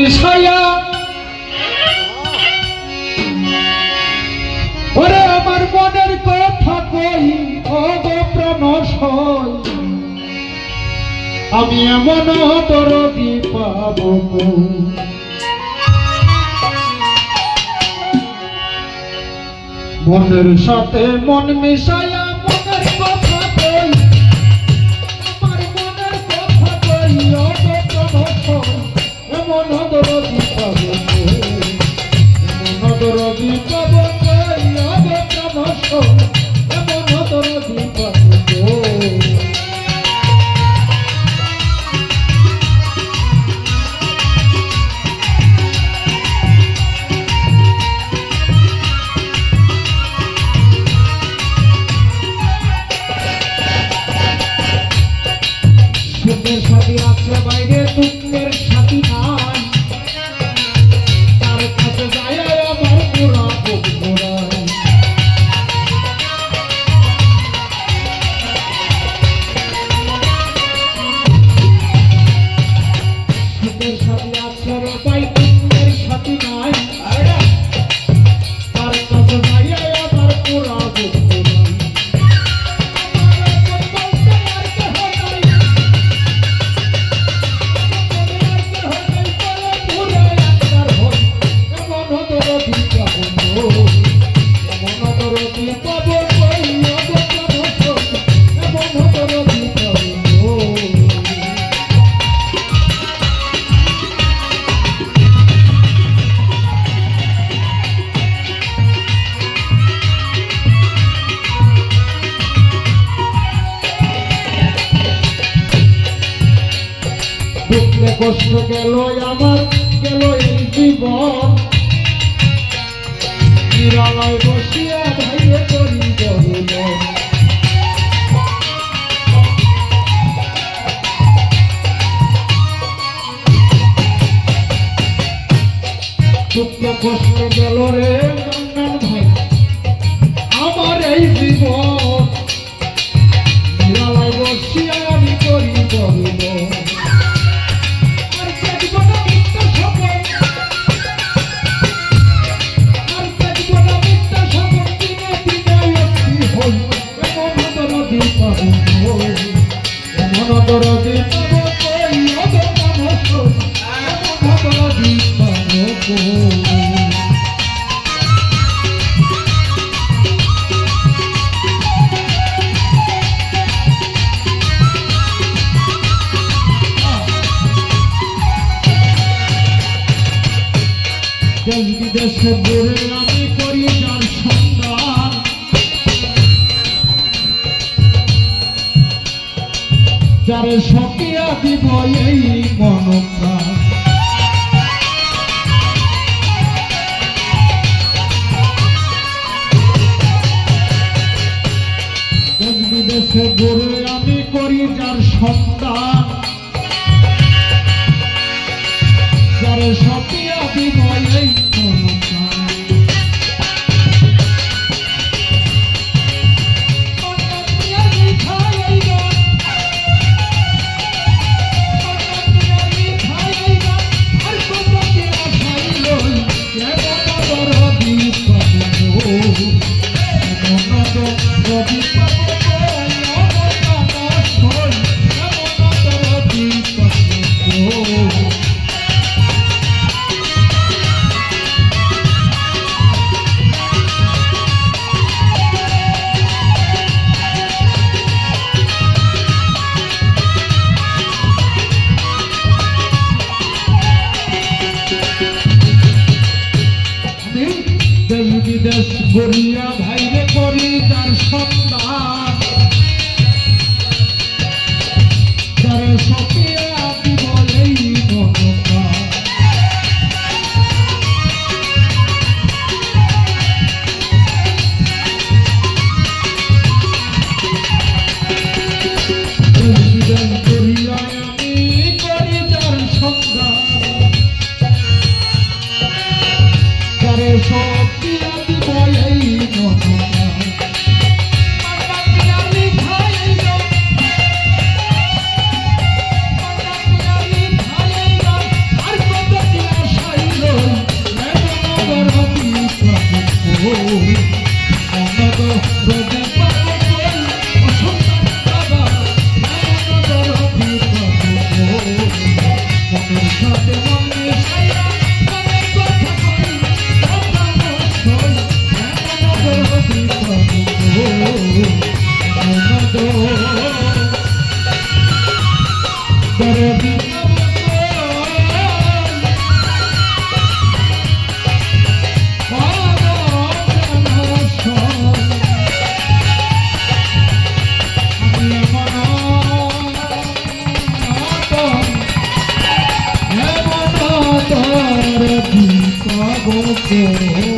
মিশাইয়া ওরে আমার মনের কথা কই, ও আমি এমন পাবো মনের সাথে মন মিশাইয়া মনের কই? সুখের সাথী আছে বাইরে দুঃখের কষ্ট গেল আমার গেল এই জীবন? নিরালয় বসিয়া ভাইয়ে করি কষ্ট গেল রে ভাই? আমার এই জীবন দেশ বিদেশে আমি করি যার সন্ধান যারে সকিয়া দিব এই মনপ্রাণ। ঘুরে আমি করি যার সন্ধান যারে সপিয়া দিব এই মনপ্রাণ বিদেশ ভাইরে করি যার সন্ধান। যারে সপিয়া দিব এই মনপ্রাণ Sí.